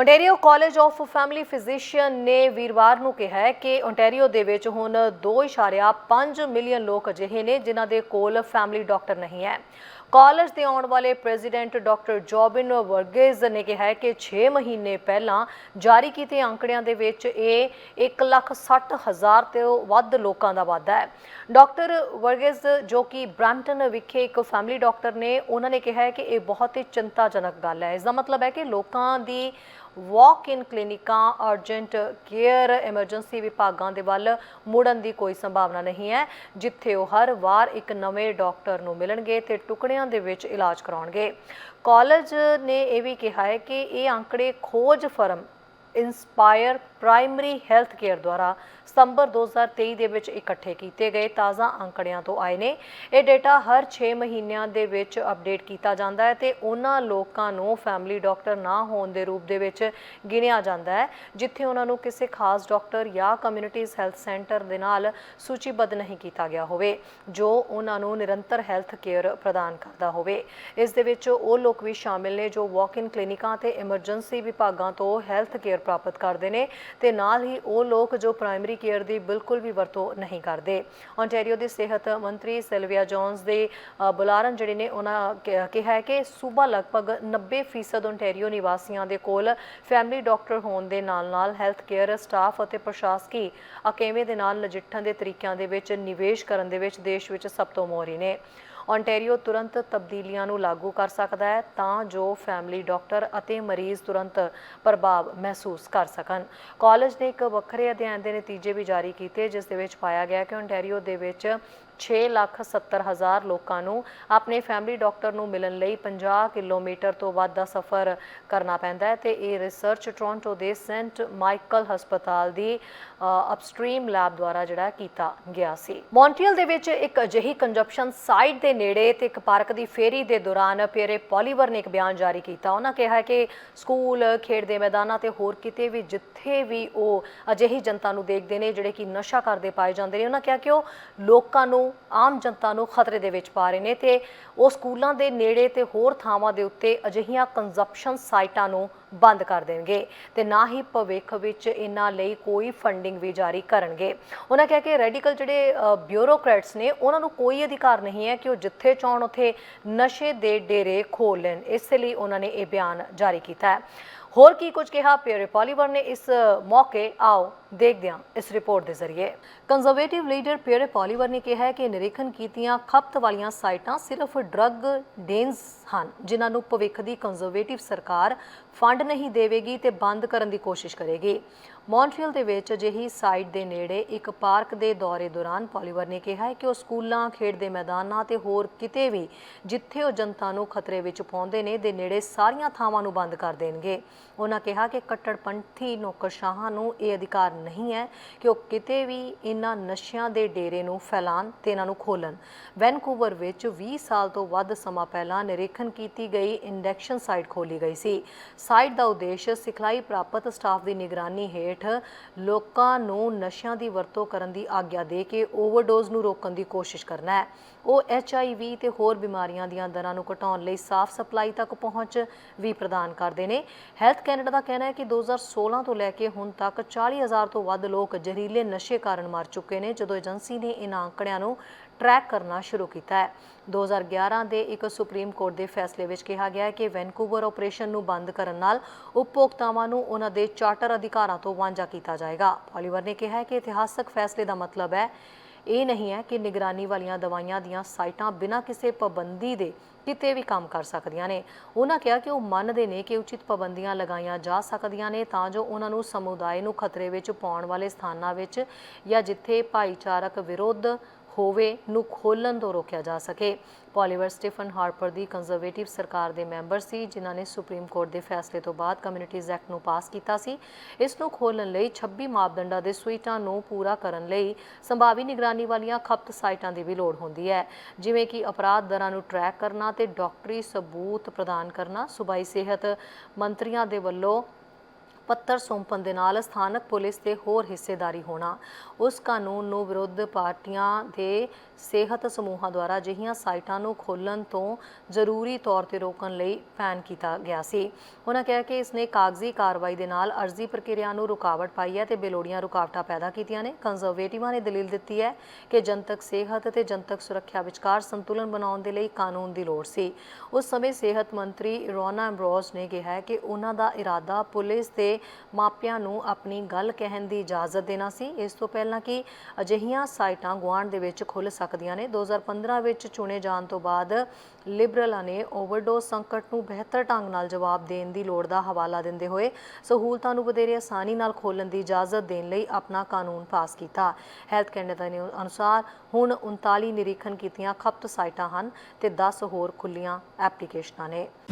Ontario college of family physicians ਨੇ ਵੀਰਵਾਰ ਨੂੰ ਕਿਹਾ ਹੈ ਕਿ ਓਨਟਾਰੀਓ ਦੇ ਵਿੱਚ ਹੁਣ 2.5 ਮਿਲੀਅਨ ਲੋਕ ਅਜਿਹੇ ਨੇ ਜਿਨ੍ਹਾਂ ਦੇ ਕੋਲ ਫੈਮਿਲੀ ਡਾਕਟਰ ਨਹੀਂ ਹੈ। ਕਾਲਜ ਦੇ ਆਉਣ ਵਾਲੇ ਪ੍ਰੈਜ਼ੀਡੈਂਟ ਡਾਕਟਰ ਜੋਬਿਨ ਵਰਗੇਜ਼ ਨੇ ਕਿਹਾ ਕਿ 6 ਮਹੀਨੇ ਪਹਿਲਾਂ ਜਾਰੀ ਕੀਤੇ ਅੰਕੜਿਆਂ ਦੇ ਵਿੱਚ ਇਹ 1,60,000 ਤੋਂ ਵੱਧ ਲੋਕਾਂ ਦਾ ਵਾਧਾ ਹੈ। ਡਾਕਟਰ ਵਰਗੇਜ਼ ਜੋ ਕਿ ਬ੍ਰੈਂਟਨ ਵਿਖੇ ਇੱਕ ਫੈਮਿਲੀ ਡਾਕਟਰ ਨੇ ਉਹਨਾਂ ਨੇ ਕਿਹਾ ਕਿ ਇਹ ਬਹੁਤ ਹੀ ਚਿੰਤਾਜਨਕ ਗੱਲ ਹੈ। ਇਸ ਦਾ ਮਤਲਬ ਹੈ ਕਿ ਲੋਕਾਂ ਦੀ ਵਾਕ ਇਨ ਕਲੀਨਿਕਾਂ ਅਰਜੈਂਟ ਕੇਅਰ ਐਮਰਜੈਂਸੀ ਵਿਭਾਗਾਂ ਦੇ ਵੱਲ ਮੁੜਨ ਦੀ ਕੋਈ ਸੰਭਾਵਨਾ ਨਹੀਂ ਹੈ ਜਿੱਥੇ ਉਹ ਹਰ ਵਾਰ ਇੱਕ ਨਵੇਂ ਡਾਕਟਰ ਨੂੰ ਮਿਲਣਗੇ ਤੇ ਟੁਕੜਿਆਂ ਦੇ ਵਿੱਚ ਇਲਾਜ ਕਰਾਉਣਗੇ। ਕਾਲਜ ਨੇ ਇਹ ਵੀ ਕਿਹਾ ਹੈ ਕਿ ਇਹ ਅੰਕੜੇ ਖੋਜ firm inspire primary health care ਦੁਆਰਾ ਸਤੰਬਰ 2023 ਦੇ ਵਿੱਚ ਇਕੱਠੇ ਕੀਤੇ ਗਏ ਤਾਜ਼ਾ ਅੰਕੜਿਆਂ ਤੋਂ ਆਏ ਨੇ। ਇਹ ਡਾਟਾ ਹਰ 6 ਮਹੀਨਿਆਂ ਦੇ ਵਿੱਚ ਅਪਡੇਟ ਕੀਤਾ ਜਾਂਦਾ ਹੈ ਤੇ ਉਹਨਾਂ ਲੋਕਾਂ ਨੂੰ ਫੈਮਿਲੀ ਡਾਕਟਰ ਨਾ ਹੋਣ ਦੇ ਰੂਪ ਦੇ ਵਿੱਚ ਗਿਣਿਆ ਜਾਂਦਾ ਹੈ, ਜਿੱਥੇ ਉਹਨਾਂ ਨੂੰ ਕਿਸੇ ਖਾਸ ਡਾਕਟਰ ਜਾਂ ਕਮਿਊਨਿਟੀਜ਼ ਹੈਲਥ ਸੈਂਟਰ ਦੇ ਨਾਲ ਸੂਚੀਬੱਧ ਨਹੀਂ ਕੀਤਾ ਗਿਆ ਹੋਵੇ, ਜੋ ਉਹਨਾਂ ਨੂੰ ਨਿਰੰਤਰ ਹੈਲਥ ਕੇਅਰ ਪ੍ਰਦਾਨ ਕਰਦਾ ਹੋਵੇ। ਇਸ ਦੇ ਵਿੱਚ ਉਹ ਲੋਕ ਵੀ ਸ਼ਾਮਿਲ ਨੇ ਜੋ ਵਾਕ ਇਨ ਕਲੀਨਿਕਾਂ ਤੇ ਐਮਰਜੈਂਸੀ ਵਿਭਾਗਾਂ ਤੋਂ ਹੈਲਥ ਕੇਅਰ ਪ੍ਰਾਪਤ ਕਰਦੇ ਨੇ ਤੇ ਨਾਲ ਹੀ ਉਹ ਲੋਕ ਜੋ ਪ੍ਰਾਇਮਰੀ ਕੇਅਰ ਦੀ ਬਿਲਕੁਲ ਵੀ ਵਰਤੋਂ ਨਹੀਂ ਕਰਦੇ। Ontario ਦੇ ਸਿਹਤ ਮੰਤਰੀ ਸਿਲਵੀਆ ਜੌਨਸ ਦੇ ਬੁਲਾਰਨ ਜਿਹੜੇ ਨੇ, ਉਹਨਾਂ ਕਿਹਾ ਹੈ ਕਿ ਸੂਬਾ ਲਗਭਗ 90% ontario ਨਿਵਾਸੀਆਂ ਦੇ ਕੋਲ ਫੈਮਿਲੀ ਡਾਕਟਰ ਹੋਣ ਦੇ ਨਾਲ-ਨਾਲ ਹੈਲਥ ਕੇਅਰ ਸਟਾਫ ਅਤੇ ਪ੍ਰਸ਼ਾਸਕੀ ਅਕੇਵੇਂ ਦੇ ਨਾਲ ਨਜਿੱਠਣ ਦੇ ਤਰੀਕਿਆਂ ਦੇ ਵਿੱਚ ਨਿਵੇਸ਼ ਕਰਨ ਦੇ ਵਿੱਚ ਦੇਸ਼ ਵਿੱਚ ਸਭ ਤੋਂ ਮੋਹਰੀ ਨੇ। Ontario ਤੁਰੰਤ ਤਬਦੀਲੀਆਂ ਨੂੰ ਲਾਗੂ ਕਰ ਸਕਦਾ ਹੈ ਤਾਂ ਜੋ ਫੈਮਿਲੀ ਡਾਕਟਰ ਅਤੇ ਮਰੀਜ਼ ਤੁਰੰਤ ਪ੍ਰਭਾਵ ਮਹਿਸੂਸ ਕਰ ਸਕਣ। ਕਾਲਜ ਨੇ ਇੱਕ ਵੱਖਰੇ ਅਧਿਐਨ ਦੇ ਨਤੀਜੇ ਵੀ ਜਾਰੀ ਕੀਤੇ, ਜਿਸ ਦੇ ਵਿੱਚ ਪਾਇਆ ਗਿਆ ਕਿ ontario ਦੇ ਵਿੱਚ 6,70,000 ਲੋਕਾਂ ਨੂੰ ਆਪਣੇ ਫੈਮਿਲੀ ਡਾਕਟਰ ਨੂੰ ਮਿਲਣ ਲਈ 50 ਕਿਲੋਮੀਟਰ ਤੋਂ ਵੱਧ ਦਾ ਸਫ਼ਰ ਕਰਨਾ ਪੈਂਦਾ ਹੈ ਤੇ ਇਹ ਰਿਸਰਚ ਟੋਰਾਂਟੋ ਦੇ ਸੈਂਟ ਮਾਈਕਲ ਹਸਪਤਾਲ ਦੀ ਅਪਸਟ੍ਰੀਮ ਲੈਬ ਦੁਆਰਾ ਜਿਹੜਾ ਕੀਤਾ ਗਿਆ ਸੀ। ਮੌਂਟਰੀਅਲ ਦੇ ਵਿੱਚ ਇੱਕ ਅਜਿਹੀ ਕੰਜਪਸ਼ਨ ਸਾਈਟ ਦੇ ਨੇੜੇ ਤੇ ਇੱਕ ਪਾਰਕ ਦੀ ਫੇਰੀ ਦੇ ਦੌਰਾਨ ਪੀਰੇ ਪੋਲੀਵਰ ਨੇ ਇੱਕ ਬਿਆਨ ਜਾਰੀ ਕੀਤਾ। ਉਹਨਾਂ ਕਿਹਾ ਕਿ ਸਕੂਲ ਖੇਡ ਦੇ ਮੈਦਾਨਾਂ ਤੇ ਹੋਰ ਕਿਤੇ ਵੀ ਜਿੱਥੇ ਵੀ ਉਹ ਅਜਿਹੀ ਜਨਤਾ ਨੂੰ ਦੇਖਦੇ ਨੇ ਜਿਹੜੇ ਕਿ ਨਸ਼ਾ ਕਰਦੇ ਪਾਏ ਜਾਂਦੇ ਨੇ ਉਹਨਾਂ ਕਿਹਾ ਕਿ ਉਹ ਲੋਕਾਂ ਨੂੰ ਆਮ ਜਨਤਾ ਨੂੰ ਖਤਰੇ ਦੇ ਵਿੱਚ ਪਾ ਰਹੇ ਨੇ ਤੇ ਉਹ ਸਕੂਲਾਂ ਦੇ ਨੇੜੇ ਤੇ ਹੋਰ ਥਾਵਾਂ ਦੇ ਉੱਤੇ ਅਜਿਹੀਆਂ ਕੰਜ਼ੰਪਸ਼ਨ ਸਾਈਟਾਂ ਨੂੰ ਬੰਦ ਕਰ ਦੇਣਗੇ ਤੇ ਨਾ ਹੀ ਭਵਿੱਖ ਵਿੱਚ ਇਹਨਾਂ ਲਈ ਕੋਈ ਫੰਡਿੰਗ ਵੀ ਜਾਰੀ ਕਰਨਗੇ। ਉਹਨਾਂ ਕਿਹਾ ਕਿ ਰੈਡੀਕਲ ਜਿਹੜੇ ਬਿਊਰੋਕ੍ਰੈਟਸ ਨੇ, ਉਹਨਾਂ ਨੂੰ ਕੋਈ ਅਧਿਕਾਰ ਨਹੀਂ ਹੈ ਕਿ ਉਹ ਜਿੱਥੇ ਚਾਹਣ ਉੱਥੇ ਨਸ਼ੇ ਦੇ ਡੇਰੇ ਖੋਲ ਲੈਣ। ਇਸ ਲਈ ਉਹਨਾਂ ਨੇ ਇਹ ਬਿਆਨ ਜਾਰੀ ਕੀਤਾ ਹੈ। ਹੋਰ ਕੀ ਕੁਝ ਕਿਹਾ? ਪਿਅਰੇ ਪੋਲੀਵਰ ਨੇ ਇਸ ਮੌਕੇ। ਆਓ। ਦੇਖਦੇ ਹਾਂ ਇਸ ਰਿਪੋਰਟ ਦੇ ਜ਼ਰੀਏ। ਕੰਜ਼ਰਵੇਟਿਵ ਲੀਡਰ ਪੀਅਰ ਪੋਲੀਵਰ ਨੇ ਕਿਹਾ ਹੈ ਕਿ ਨਿਰੀਖਣ ਕੀਤੀਆਂ ਖਪਤ ਵਾਲੀਆਂ ਸਾਈਟਾਂ ਸਿਰਫ ਡਰੱਗ ਡੇਨਸ ਹਨ, ਜਿਨ੍ਹਾਂ ਨੂੰ ਭਵਿੱਖ ਦੀ ਕੰਜ਼ਰਵੇਟਿਵ ਸਰਕਾਰ ਫੰਡ ਨਹੀਂ ਦੇਵੇਗੀ ਤੇ ਬੰਦ ਕਰਨ ਦੀ ਕੋਸ਼ਿਸ਼ ਕਰੇਗੀ। ਮੌਂਟਰੀਅਲ ਦੇ ਵਿੱਚ ਅਜਿਹੀ ਸਾਈਟ ਦੇ ਨੇੜੇ ਇੱਕ ਪਾਰਕ ਦੇ ਦੌਰੇ ਦੌਰਾਨ ਪੋਲੀਵਰ ਨੇ ਕਿਹਾ ਹੈ ਕਿ ਉਹ ਸਕੂਲਾਂ, ਖੇਡ ਦੇ ਮੈਦਾਨਾਂ ਤੇ ਹੋਰ ਕਿਤੇ ਵੀ ਜਿੱਥੇ ਉਹ ਜਨਤਾ ਨੂੰ ਖਤਰੇ ਵਿੱਚ ਪਾਉਂਦੇ ਨੇ, ਦੇ ਨੇੜੇ ਸਾਰੀਆਂ ਥਾਵਾਂ ਨੂੰ ਬੰਦ ਕਰ ਦੇਣਗੇ। ਉਹਨਾਂ ਕਿਹਾ ਕਿ ਕੱਟੜਪੰਥੀ ਨੌਕਰਸ਼ਾਹਾਂ ਨੂੰ ਇਹ ਅਧਿਕਾਰ ਨਹੀਂ ਹੈ ਕਿ ਉਹ ਕਿਤੇ ਵੀ ਇਹਨਾਂ ਨਸ਼ਿਆਂ ਦੇ ਡੇਰੇ ਨੂੰ ਫੈਲਾਣ ਤੇ ਇਹਨਾਂ ਨੂੰ ਖੋਲਣ ਵੈਨਕੂਵਰ ਵਿੱਚ 20 ਸਾਲ ਤੋਂ ਵੱਧ ਸਮਾਂ ਪਹਿਲਾਂ ਨਿਰੀਖਣ ਕੀਤੀ ਗਈ, ਇੰਡੈਕਸ਼ਨ ਸਾਈਟ ਖੋਲੀ ਗਈ ਸੀ। ਸਾਈਟ ਦਾ ਉਦੇਸ਼ ਸਿਖਲਾਈ ਪ੍ਰਾਪਤ ਸਟਾਫ ਦੀ ਨਿਗਰਾਨੀ ਹੇਠ ਲੋਕਾਂ ਨੂੰ ਨਸ਼ਿਆਂ ਦੀ ਵਰਤੋਂ ਕਰਨ ਦੀ ਆਗਿਆ ਦੇ ਕੇ ਓਵਰਡੋਜ਼ ਨੂੰ ਰੋਕਣ ਦੀ ਕੋਸ਼ਿਸ਼ ਕਰਨਾ ਹੈ। ਉਹ ਐਚਆਈਵੀ ਤੇ ਹੋਰ ਬਿਮਾਰੀਆਂ ਦੀਆਂ ਦਰਾਂ ਨੂੰ ਘਟਾਉਣ ਲਈ ਸਾਫ਼ ਸਪਲਾਈ ਤੱਕ ਪਹੁੰਚ ਵੀ ਪ੍ਰਦਾਨ ਕਰਦੇ ਨੇ। ਹੈਲਥ ਕੈਨੇਡਾ ਦਾ ਕਹਿਣਾ ਹੈ ਕਿ 2016 ਤੋਂ ਲੈ ਕੇ ਹੁਣ ਤੱਕ 40000 ਤੋਂ ਵੱਧ ਲੋਕ ਜ਼ਹਿਰੀਲੇ ਨਸ਼ੇ ਕਾਰਨ ਮਰ ਚੁੱਕੇ ਨੇ, ਜਦੋਂ ਏਜੰਸੀ ਨੇ ਇਹਨਾਂ ਅੰਕੜਿਆਂ ਨੂੰ ਟਰੈਕ ਕਰਨਾ ਸ਼ੁਰੂ ਕੀਤਾ ਹੈ। 2011 ਦੇ ਇੱਕ ਸੁਪਰੀਮ ਕੋਰਟ ਦੇ ਫੈਸਲੇ ਵਿੱਚ ਕਿਹਾ ਗਿਆ ਹੈ ਕਿ ਵੈਨਕੂਵਰ ਆਪਰੇਸ਼ਨ ਨੂੰ ਬੰਦ ਕਰਨ ਨਾਲ ਉਪਭੋਗਤਾਵਾਂ ਨੂੰ ਉਹਨਾਂ ਦੇ ਚਾਰਟਰ ਅਧਿਕਾਰਾਂ ਤੋਂ ਵਾਂਝਾ ਕੀਤਾ ਜਾਏਗਾ। ਪੋਲੀਵਰ ਨੇ ਕਿਹਾ ਹੈ ਕਿ ਇਤਿਹਾਸਕ ਫੈਸਲੇ ਦਾ ਮਤਲਬ ਹੈ, ਇਹ ਨਹੀਂ ਹੈ ਕਿ ਨਿਗਰਾਨੀ ਵਾਲੀਆਂ ਦਵਾਈਆਂ ਦੀਆਂ ਸਾਈਟਾਂ ਬਿਨਾਂ ਕਿਸੇ ਪਾਬੰਦੀ ਦੇ ਕਿਤੇ ਵੀ ਕੰਮ ਕਰ ਸਕਦੀਆਂ ਨੇ। ਉਹਨਾਂ ਕਿਹਾ ਕਿ ਉਹ ਮੰਨਦੇ ਨੇ ਕਿ ਉਚਿਤ ਪਾਬੰਦੀਆਂ ਲਗਾਈਆਂ ਜਾ ਸਕਦੀਆਂ ਨੇ ਤਾਂ ਜੋ ਉਹਨਾਂ ਨੂੰ ਸਮੁਦਾਇ ਨੂੰ ਖਤਰੇ ਵਿੱਚ ਪਾਉਣ ਵਾਲੇ ਸਥਾਨਾਂ ਵਿੱਚ ਜਾਂ ਜਿੱਥੇ ਭਾਈਚਾਰਕ ਵਿਰੋਧ ਹੋਵੇ, ਨੂੰ ਖੋਲਣ ਤੋਂ ਰੋਕਿਆ ਜਾ ਸਕੇ। ਪੋਲੀਵਰ ਸਟੀਫਨ ਹਾਰਪਰ ਦੀ ਕੰਜ਼ਰਵੇਟਿਵ ਸਰਕਾਰ ਦੇ ਮੈਂਬਰ ਸੀ, ਜਿਨ੍ਹਾਂ ਨੇ ਸੁਪਰੀਮ ਕੋਰਟ ਦੇ ਫੈਸਲੇ ਤੋਂ ਬਾਅਦ ਕਮਿਊਨਿਟੀਜ਼ ਐਕਟ ਨੂੰ ਪਾਸ ਕੀਤਾ ਸੀ। ਇਸ ਨੂੰ ਖੋਲਣ ਲਈ 26 ਮਾਪਦੰਡਾਂ ਦੇ ਸੂਈਟਾਂ ਨੂੰ ਪੂਰਾ ਕਰਨ ਲਈ ਸੰਭਾਵੀ ਨਿਗਰਾਨੀ ਵਾਲੀਆਂ ਖਪਤ ਸਾਈਟਾਂ ਦੀ ਵੀ ਲੋੜ ਹੁੰਦੀ ਹੈ। ਜਿਵੇਂ ਕਿ ਅਪਰਾਧ ਦਰਾਂ ਨੂੰ ਟਰੈਕ ਕਰਨਾ ਤੇ ਡਾਕਟਰੀ ਸਬੂਤ ਪ੍ਰਦਾਨ ਕਰਨਾ, ਸੂਬਾਈ ਸਿਹਤ ਮੰਤਰੀਆਂ ਦੇ ਵੱਲੋਂ ਪੱਤਰ ਸੌਂਪਣ ਦੇ ਨਾਲ ਸਥਾਨਕ ਪੁਲਿਸ ਤੇ ਹੋਰ ਹਿੱਸੇਦਾਰੀ ਹੋਣਾ। ਉਸ ਕਾਨੂੰਨ ਨੂੰ ਵਿਰੋਧ ਪਾਰਟੀਆਂ ਦੇ ਸਿਹਤ ਸਮੂਹਾਂ ਦੁਆਰਾ ਅਜਿਹੀਆਂ ਸਾਈਟਾਂ ਨੂੰ ਖੋਲ੍ਹਣ ਤੋਂ ਜ਼ਰੂਰੀ ਤੌਰ ਤੇ ਰੋਕਣ ਲਈ ਪੈਨ ਕੀਤਾ ਗਿਆ ਸੀ। ਉਹਨਾਂ ਕਿਹਾ ਕਿ ਇਸ ਨੇ ਕਾਗਜ਼ੀ ਕਾਰਵਾਈ ਦੇ ਨਾਲ ਅਰਜ਼ੀ ਪ੍ਰਕਿਰਿਆ ਨੂੰ ਰੁਕਾਵਟ ਪਾਈ ਹੈ ਤੇ ਬੇਲੋੜੀਆਂ ਰੁਕਾਵਟਾਂ ਪੈਦਾ ਕੀਤੀਆਂ ਨੇ। ਕੰਜ਼ਰਵੇਟਿਵਾਂ ਨੇ ਦਲੀਲ ਦਿੱਤੀ ਹੈ ਕਿ ਜਨਤਕ ਸਿਹਤ ਤੇ ਜਨਤਕ ਸੁਰੱਖਿਆ ਵਿਚਕਾਰ ਸੰਤੁਲਨ ਬਣਾਉਣ ਦੇ ਲਈ ਕਾਨੂੰਨ ਦੀ ਲੋੜ ਸੀ। ਉਸ ਸਮੇਂ ਸਿਹਤ ਮੰਤਰੀ ਰੋਨਾ ਐਮਬਰੋਸ ਨੇ ਕਿਹਾ ਕਿ ਉਹਨਾਂ ਦਾ ਇਰਾਦਾ ਪੁਲਿਸ ਤੇ ਮਾਪਿਆਂ ਨੂੰ ਆਪਣੀ ਗੱਲ ਕਹਿਣ ਦੀ ਇਜਾਜ਼ਤ ਦੇਣਾ ਸੀ। ਇਸ ਤੋਂ ਪਹਿਲਾਂ ਕਿ ਅਜਿਹੀਆਂ ਸਾਈਟਾਂ ਗੁਆਂਢ ਦੇ ਵਿੱਚ ਖੁੱਲ੍ਹ ਸਕਦੀਆਂ ਨੇ। 2015 ਵਿੱਚ ਚੁਣੇ ਜਾਣ ਤੋਂ ਬਾਅਦ ਲਿਬਰਲਾਂ ਨੇ ਓਵਰਡੋਜ਼ ਸੰਕਟ ਨੂੰ ਬਿਹਤਰ ਢੰਗ ਨਾਲ ਜਵਾਬ ਦੇਣ ਦੀ ਲੋੜ ਦਾ ਹਵਾਲਾ ਦਿੰਦੇ ਹੋਏ ਸਹੂਲਤਾਂ ਨੂੰ ਵਧੇਰੇ ਆਸਾਨੀ ਨਾਲ ਖੋਲਣ ਦੀ ਇਜਾਜ਼ਤ ਦੇਣ ਲਈ ਆਪਣਾ ਕਾਨੂੰਨ ਪਾਸ ਕੀਤਾ। ਹੈਲਥ ਕੈਨੇਡਾ ਦੇ ਅਨੁਸਾਰ ਹੁਣ 39 ਨਿਰੀਖਣ ਕੀਤੀਆਂ ਖਪਤ ਸਾਈਟਾਂ ਹਨ ਤੇ 10 ਹੋਰ ਖੁੱਲੀਆਂ ਐਪਲੀਕੇਸ਼ਨਾਂ ਨੇ।